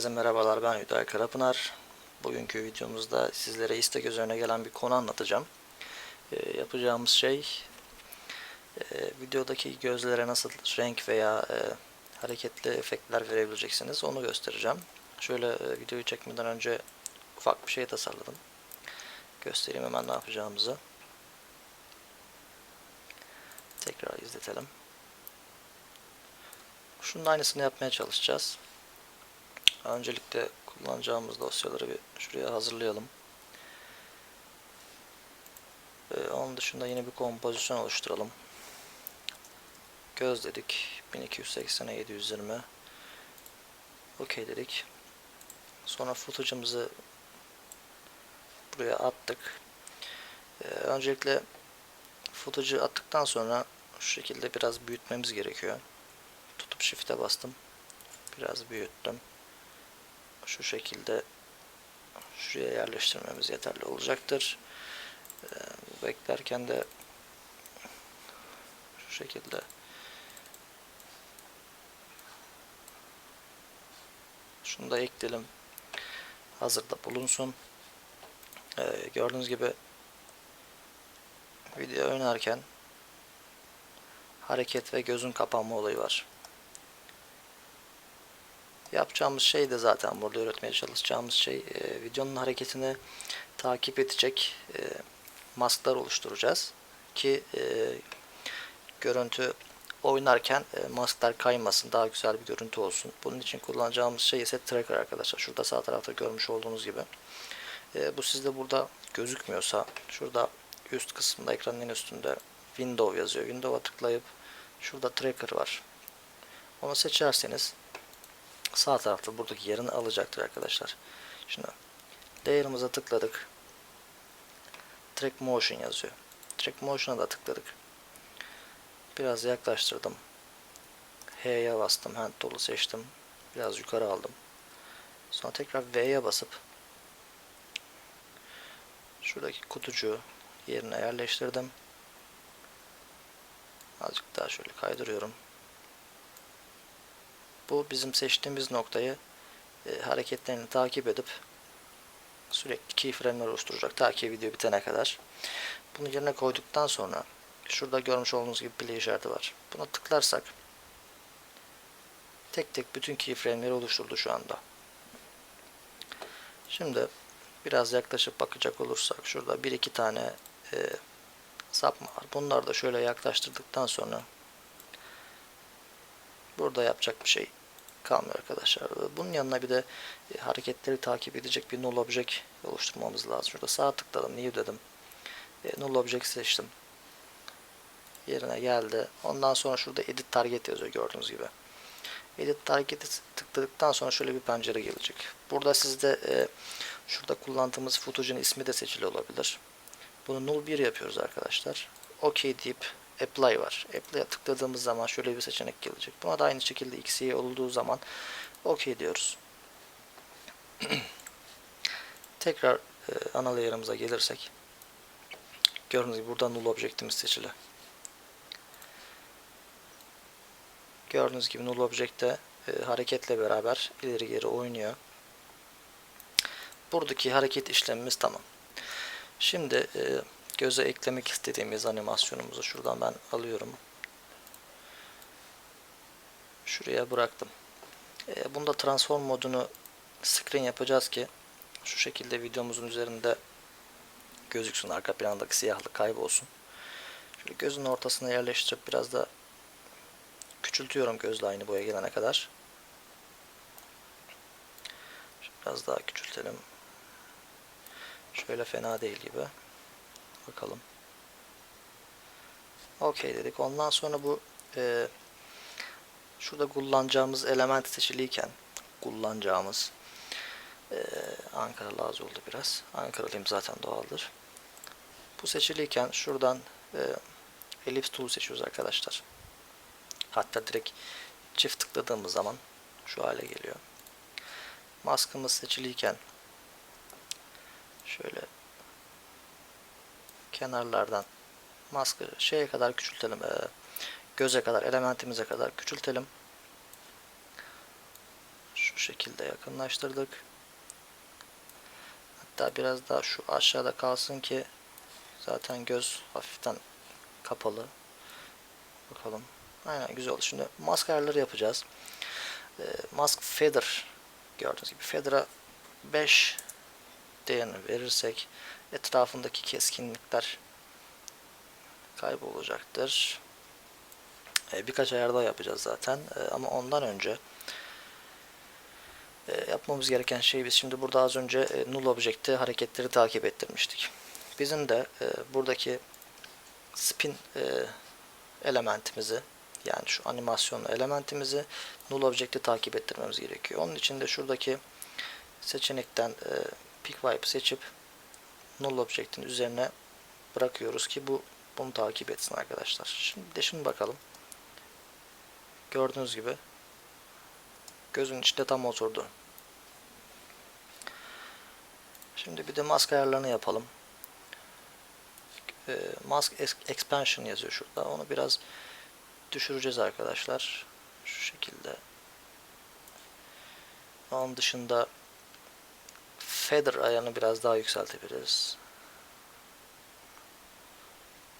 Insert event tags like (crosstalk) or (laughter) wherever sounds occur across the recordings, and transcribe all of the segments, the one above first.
Herkese merhabalar ben Hüday Karapınar. Bugünkü videomuzda sizlere istek üzerine gelen bir konu anlatacağım. Ee, yapacağımız şey e, videodaki gözlere nasıl renk veya e, hareketli efektler verebileceksiniz onu göstereceğim. Şöyle e, videoyu çekmeden önce ufak bir şey tasarladım. Göstereyim hemen ne yapacağımızı. Tekrar izletelim. Şunun aynısını yapmaya çalışacağız. Öncelikle kullanacağımız dosyaları bir şuraya hazırlayalım. Ee, onun dışında yeni bir kompozisyon oluşturalım. Göz dedik. 1280'e 720. OK dedik. Sonra footage'ımızı buraya attık. Ee, öncelikle footage'ı attıktan sonra şu şekilde biraz büyütmemiz gerekiyor. Tutup shift'e bastım. Biraz büyüttüm şu şekilde şuraya yerleştirmemiz yeterli olacaktır. Ee, beklerken de şu şekilde şunu da ekleyelim. Hazırda bulunsun. Ee, gördüğünüz gibi video oynarken hareket ve gözün kapanma olayı var. Yapacağımız şey de zaten burada öğretmeye çalışacağımız şey e, videonun hareketini takip edecek e, masklar oluşturacağız ki e, görüntü oynarken e, masklar kaymasın daha güzel bir görüntü olsun. Bunun için kullanacağımız şey ise tracker arkadaşlar. Şurada sağ tarafta görmüş olduğunuz gibi. E, bu sizde burada gözükmüyorsa şurada üst kısmında ekranın en üstünde Window yazıyor. Window'a tıklayıp şurada tracker var. Onu seçerseniz sağ tarafta buradaki yerini alacaktır arkadaşlar. Şimdi layer'ımıza tıkladık. Track Motion yazıyor. Track Motion'a da tıkladık. Biraz yaklaştırdım. H'ye bastım. Hand tool'u seçtim. Biraz yukarı aldım. Sonra tekrar V'ye basıp şuradaki kutucuğu yerine yerleştirdim. Azıcık daha şöyle kaydırıyorum. Bu bizim seçtiğimiz noktayı e, hareketlerini takip edip sürekli keyframe'ler oluşturacak ta ki video bitene kadar. Bunu yerine koyduktan sonra şurada görmüş olduğunuz gibi play işareti var. Buna tıklarsak tek tek bütün keyframe'leri oluşturdu şu anda. Şimdi biraz yaklaşıp bakacak olursak şurada bir iki tane e, sapma var. Bunları da şöyle yaklaştırdıktan sonra burada yapacak bir şey kalmıyor arkadaşlar. Bunun yanına bir de e, hareketleri takip edecek bir null object oluşturmamız lazım. Şurada sağ tıkladım, new dedim. E, null object seçtim. Yerine geldi. Ondan sonra şurada edit target yazıyor gördüğünüz gibi. Edit target'i tıkladıktan sonra şöyle bir pencere gelecek. Burada sizde e, şurada kullandığımız footage'ın ismi de seçili olabilir. Bunu null 1 yapıyoruz arkadaşlar. OK deyip apply var. Apply'a tıkladığımız zaman şöyle bir seçenek gelecek. Buna da aynı şekilde xy olduğu zaman OK diyoruz. (clears throat) Tekrar e, ana layer'ımıza gelirsek gördüğünüz gibi burada null object'imiz seçili. Gördüğünüz gibi null object'te e, hareketle beraber ileri geri oynuyor. Buradaki hareket işlemimiz tamam. Şimdi e, göze eklemek istediğimiz animasyonumuzu şuradan ben alıyorum. Şuraya bıraktım. E, bunda transform modunu screen yapacağız ki şu şekilde videomuzun üzerinde gözüksün. Arka plandaki siyahlık kaybolsun. Şöyle gözün ortasına yerleştirip biraz da küçültüyorum gözle aynı boya gelene kadar. Biraz daha küçültelim. Şöyle fena değil gibi. Bakalım. OK dedik. Ondan sonra bu e, şurada kullanacağımız element seçiliyken kullanacağımız e, Ankara lazım oldu biraz. Ankaralıyım zaten doğaldır. Bu seçiliyken şuradan e, Ellipse Tool seçiyoruz arkadaşlar. Hatta direkt çift tıkladığımız zaman şu hale geliyor. Maskımız seçiliyken şöyle kenarlardan maske şeye kadar küçültelim. E, göze kadar, elementimize kadar küçültelim. Şu şekilde yakınlaştırdık. Hatta biraz daha şu aşağıda kalsın ki zaten göz hafiften kapalı. Bakalım. Aynen güzel oldu. Şimdi mask ayarları yapacağız. Ee, mask feather gördüğünüz gibi feather'a 5 değerini verirsek etrafındaki keskinlikler kaybolacaktır. Ee, birkaç ayar daha yapacağız zaten. Ee, ama ondan önce e, yapmamız gereken şey biz şimdi burada az önce e, null object'te hareketleri takip ettirmiştik. Bizim de e, buradaki spin e, elementimizi yani şu animasyon elementimizi null object'te takip ettirmemiz gerekiyor. Onun için de şuradaki seçenekten e, pick wipe seçip null object'in üzerine bırakıyoruz ki bu bunu takip etsin arkadaşlar. Şimdi de şimdi bakalım. Gördüğünüz gibi gözün içinde tam oturdu. Şimdi bir de mask ayarlarını yapalım. E, mask expansion yazıyor şurada. Onu biraz düşüreceğiz arkadaşlar. Şu şekilde. Onun dışında feather ayarını biraz daha yükseltebiliriz.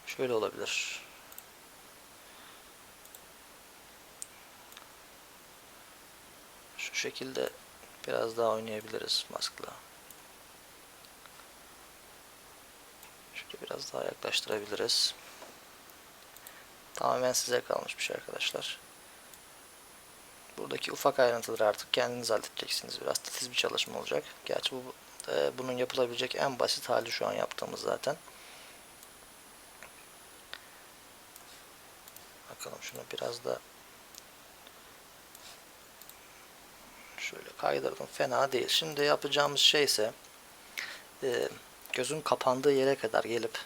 Şöyle olabilir. Şu şekilde biraz daha oynayabiliriz maskla. Şöyle biraz daha yaklaştırabiliriz. Tamamen size kalmış bir şey arkadaşlar. Buradaki ufak ayrıntıları artık kendiniz halledeceksiniz. Biraz titiz bir çalışma olacak. Gerçi bu e, bunun yapılabilecek en basit hali şu an yaptığımız zaten. Bakalım şunu biraz da şöyle kaydırdım. Fena değil. Şimdi yapacağımız şey ise e, gözün kapandığı yere kadar gelip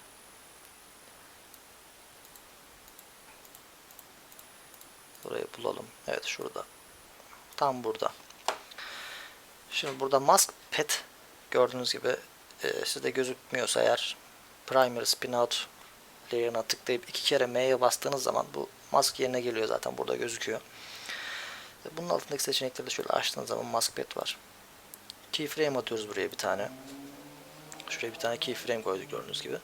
bulalım. Evet şurada. Tam burada. Şimdi burada mask pet gördüğünüz gibi e, sizde gözükmüyorsa eğer primary spin out layer'ına tıklayıp iki kere M'ye bastığınız zaman bu mask yerine geliyor zaten burada gözüküyor. E, bunun altındaki seçenekleri şöyle açtığınız zaman mask pet var. Keyframe atıyoruz buraya bir tane. Şuraya bir tane keyframe koyduk gördüğünüz gibi.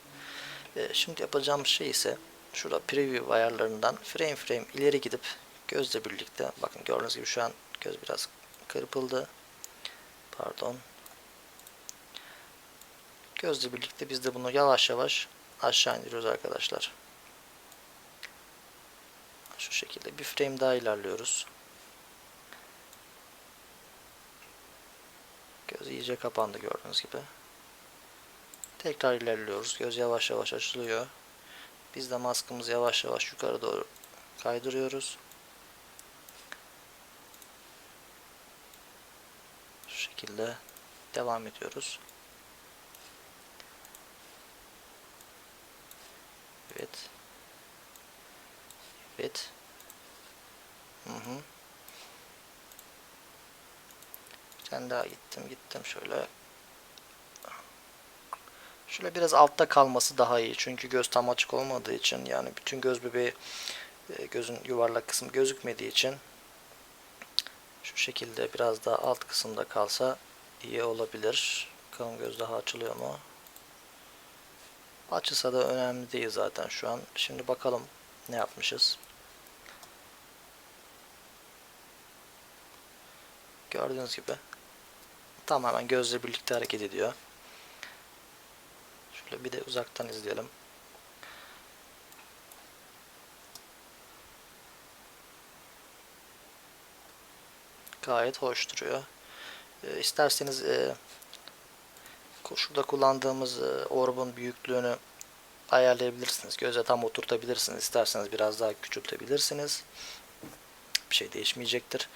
E, şimdi yapacağımız şey ise şurada preview ayarlarından frame frame ileri gidip gözle birlikte bakın gördüğünüz gibi şu an göz biraz kırpıldı. Pardon. Gözle birlikte biz de bunu yavaş yavaş aşağı indiriyoruz arkadaşlar. Şu şekilde bir frame daha ilerliyoruz. Göz iyice kapandı gördüğünüz gibi. Tekrar ilerliyoruz. Göz yavaş yavaş açılıyor. Biz de maskımızı yavaş yavaş yukarı doğru kaydırıyoruz. Şu şekilde devam ediyoruz. Evet. Evet. Hı hı. Tane daha gittim gittim şöyle. Şöyle biraz altta kalması daha iyi. Çünkü göz tam açık olmadığı için yani bütün göz bebeği e, gözün yuvarlak kısmı gözükmediği için şu şekilde biraz daha alt kısımda kalsa iyi olabilir. Bakalım göz daha açılıyor mu? Açılsa da önemli değil zaten şu an. Şimdi bakalım ne yapmışız. Gördüğünüz gibi tamamen gözle birlikte hareket ediyor. Şöyle bir de uzaktan izleyelim. Gayet hoş duruyor. E, isterseniz e, şurada kullandığımız e, orbun büyüklüğünü ayarlayabilirsiniz. Göze tam oturtabilirsiniz. İsterseniz biraz daha küçültebilirsiniz. Bir şey değişmeyecektir.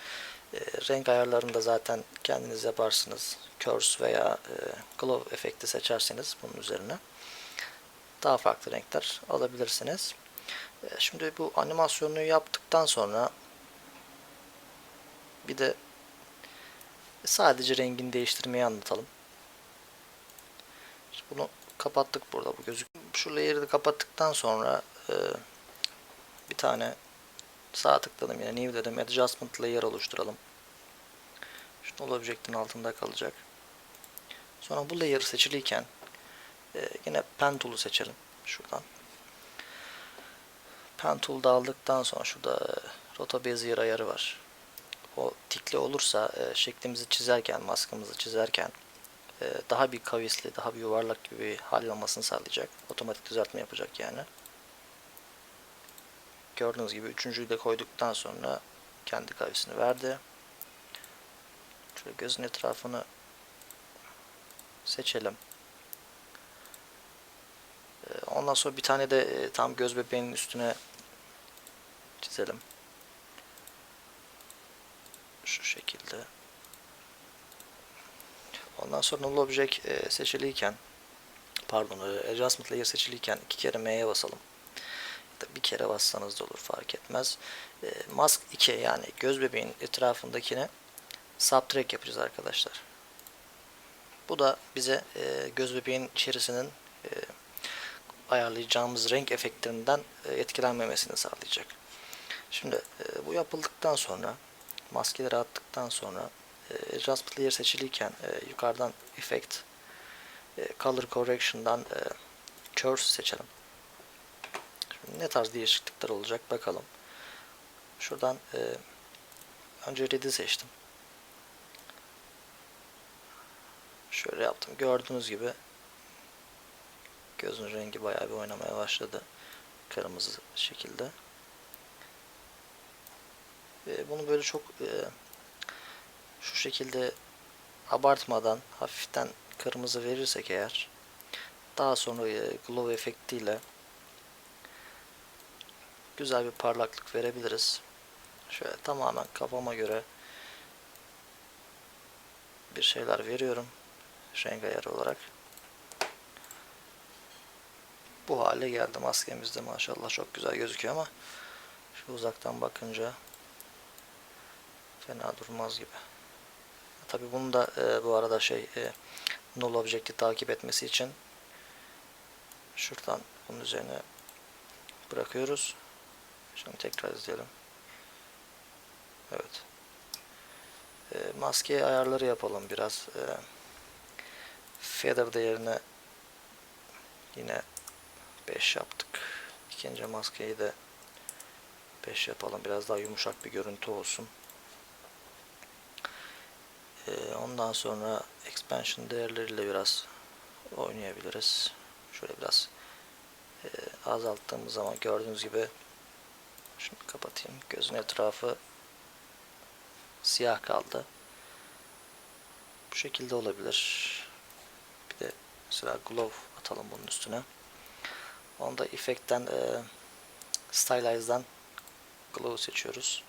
E, renk ayarlarını da zaten kendiniz yaparsınız. Curse veya e, Glow efekti seçerseniz bunun üzerine daha farklı renkler alabilirsiniz. E, şimdi bu animasyonu yaptıktan sonra bir de sadece rengini değiştirmeyi anlatalım. İşte bunu kapattık burada bu gözük. Şu layer'ı da kapattıktan sonra e, bir tane sağ tıkladım yine new dedim adjustment layer oluşturalım. Null Object'in altında kalacak. Sonra bu layer seçiliyken e, yine Pen Tool'u seçelim. Şuradan. Pen Tool'da aldıktan sonra şurada e, Rota Bezier ayarı var. Tikli olursa e, şeklimizi çizerken, maskımızı çizerken e, daha bir kavisli, daha bir yuvarlak gibi bir hal almasını sağlayacak. Otomatik düzeltme yapacak yani. Gördüğünüz gibi üçüncüyü de koyduktan sonra kendi kavisini verdi. Şöyle gözün etrafını seçelim. Ee, Ondan sonra bir tane de e, tam göz bebeğinin üstüne çizelim. Şu şekilde. Ondan sonra null object e, seçiliyken pardon e, adjustment layer seçiliyken iki kere M'ye basalım. Bir kere bassanız da olur fark etmez. E, mask 2 yani göz bebeğin etrafındakine subtract yapacağız arkadaşlar. Bu da bize e, göz bebeğin içerisinin e, ayarlayacağımız renk efektlerinden e, etkilenmemesini sağlayacak. Şimdi e, bu yapıldıktan sonra maskeleri attıktan sonra e, Adjust Layer seçiliyken e, yukarıdan Effect e, Color Correction'dan e, Curves seçelim. Şimdi ne tarz değişiklikler olacak bakalım. Şuradan e, önce Red'i seçtim. Şöyle yaptım. Gördüğünüz gibi gözün rengi bayağı bir oynamaya başladı. Kırmızı şekilde. Ve bunu böyle çok e, şu şekilde abartmadan hafiften kırmızı verirsek eğer daha sonra e, glow efektiyle güzel bir parlaklık verebiliriz. Şöyle tamamen kafama göre bir şeyler veriyorum renk ayarı olarak. Bu hale geldi maskemizde maşallah çok güzel gözüküyor ama şu uzaktan bakınca fena durmaz gibi. Tabi bunu da e, bu arada şey e, null object'i takip etmesi için şuradan bunun üzerine bırakıyoruz. Şimdi tekrar izleyelim. Evet. E, maske ayarları yapalım biraz. E, feather değerine yine 5 yaptık. İkinci maskeyi de 5 yapalım. Biraz daha yumuşak bir görüntü olsun. Ee, ondan sonra expansion değerleriyle biraz oynayabiliriz. Şöyle biraz e, azalttığımız zaman gördüğünüz gibi şunu kapatayım. Gözün etrafı siyah kaldı. Bu şekilde olabilir. Bir de mesela glove atalım bunun üstüne. Onu da effect'ten e, stylize'dan glow seçiyoruz.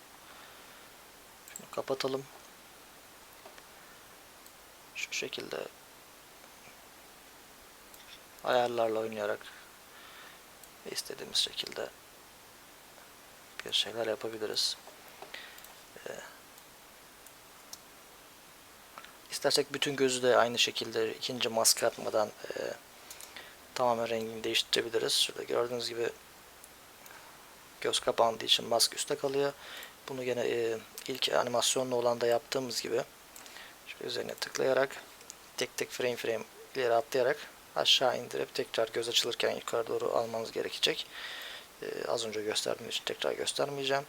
Şunu kapatalım. Şu şekilde ayarlarla oynayarak istediğimiz şekilde bir şeyler yapabiliriz. Ee, istersek bütün gözü de aynı şekilde ikinci maske atmadan e, tamamen rengini değiştirebiliriz. Şurada gördüğünüz gibi göz kapandığı için maske üstte kalıyor. Bunu yine e, ilk animasyonlu olan da yaptığımız gibi şöyle üzerine tıklayarak tek tek frame frame ileri atlayarak aşağı indirip tekrar göz açılırken yukarı doğru almanız gerekecek. Ee, az önce gösterdiğim için tekrar göstermeyeceğim.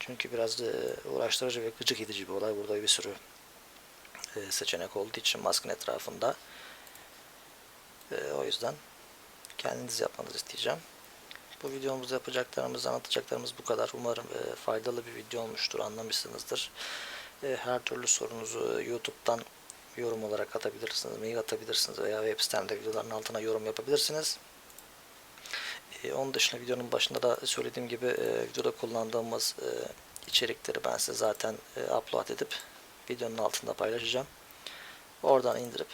Çünkü biraz e, uğraştırıcı ve gıcık edici bir olay. Burada bir sürü e, seçenek olduğu için maskenin etrafında. E, o yüzden kendiniz yapmanızı isteyeceğim. Bu videomuzda yapacaklarımız, anlatacaklarımız bu kadar. Umarım e, faydalı bir video olmuştur, anlamışsınızdır. E, her türlü sorunuzu YouTube'dan yorum olarak atabilirsiniz, mail atabilirsiniz veya web sitemde videoların altına yorum yapabilirsiniz. E, onun dışında videonun başında da söylediğim gibi e, videoda kullandığımız e, içerikleri ben size zaten e, upload edip videonun altında paylaşacağım. Oradan indirip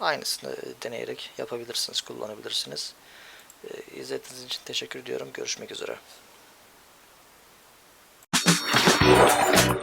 aynısını e, deneyerek yapabilirsiniz, kullanabilirsiniz. E, izlediğiniz için teşekkür ediyorum. Görüşmek üzere.